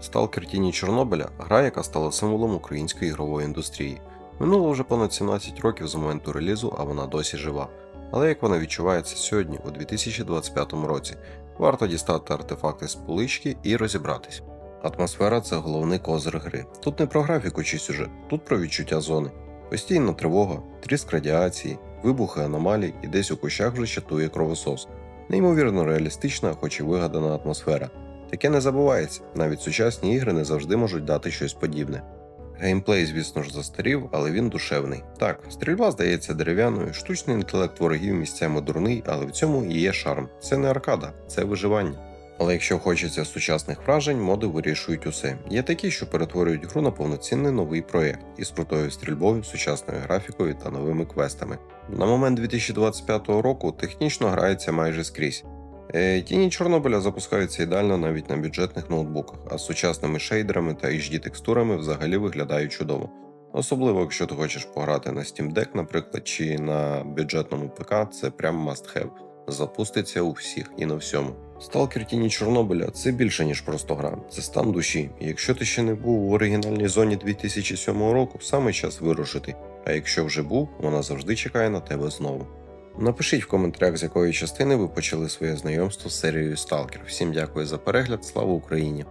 Сталкер Тіні Чорнобиля гра, яка стала символом української ігрової індустрії. Минуло вже понад 17 років з моменту релізу, а вона досі жива. Але як вона відчувається сьогодні, у 2025 році, варто дістати артефакти з полички і розібратись. Атмосфера це головний козир гри. Тут не про графіку чи сюжет, тут про відчуття зони. Постійна тривога, тріск радіації, вибухи аномалій і десь у кущах вже чатує кровосос. Неймовірно реалістична, хоч і вигадана атмосфера. Таке не забувається, навіть сучасні ігри не завжди можуть дати щось подібне. Геймплей, звісно ж, застарів, але він душевний. Так, стрільба здається дерев'яною, штучний інтелект ворогів місцями дурний, але в цьому і є шарм. Це не аркада, це виживання. Але якщо хочеться сучасних вражень, моди вирішують усе. Є такі, що перетворюють гру на повноцінний новий проєкт із крутою стрільбою, сучасною графікою та новими квестами. На момент 2025 року технічно грається майже скрізь. Е, Тіні Чорнобиля запускаються ідеально навіть на бюджетних ноутбуках, а з сучасними шейдерами та HD текстурами взагалі виглядають чудово. Особливо, якщо ти хочеш пограти на Steam Deck, наприклад, чи на бюджетному ПК, це прям must have. Запуститься у всіх і на всьому. Сталкер Тіні Чорнобиля це більше ніж просто гра, це стан душі. Якщо ти ще не був у оригінальній зоні 2007 року, саме час вирушити. А якщо вже був, вона завжди чекає на тебе знову. Напишіть в коментарях, з якої частини ви почали своє знайомство з серією Сталкер. Всім дякую за перегляд, слава Україні!